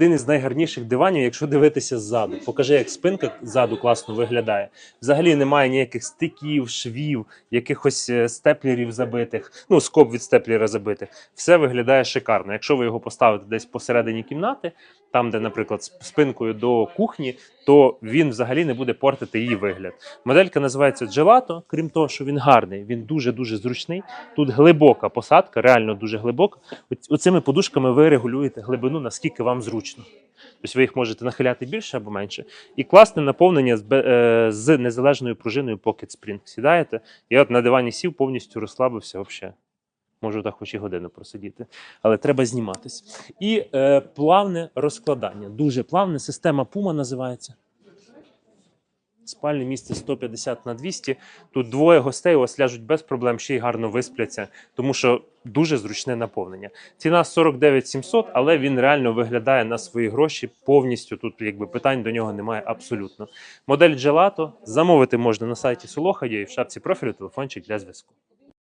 один із найгарніших диванів, якщо дивитися ззаду. Покажи, як спинка ззаду класно виглядає. Взагалі немає ніяких стиків, швів, якихось е, степлерів забитих, ну, скоб від степлера забитих. Все виглядає шикарно. Якщо ви його поставите десь посередині кімнати, там, де, наприклад, спинкою до кухні, то він взагалі не буде портити її вигляд. Моделька називається Gelato, крім того, що він гарний, він дуже-дуже зручний. Тут глибока посадка, реально дуже глибока. Оцими подушками ви регулюєте глибину, наскільки вам зручно. Тобто ви їх можете нахиляти більше або менше. І класне наповнення е, з незалежною пружиною Pocket Spring. Сідаєте, я от на дивані сів, повністю розслабився взагалі. Можу так хоч і годину просидіти, але треба зніматись. І е, плавне розкладання. Дуже плавне. Система Puma називається. Спальне місце 150 на 200. Тут двоє гостей у вас ляжуть без проблем, ще й гарно виспляться, тому що дуже зручне наповнення. Ціна 49 700, але він реально виглядає на свої гроші повністю. Тут якби питань до нього немає абсолютно. Модель Gelato замовити можна на сайті Солоха, і в шапці профілю телефончик для зв'язку.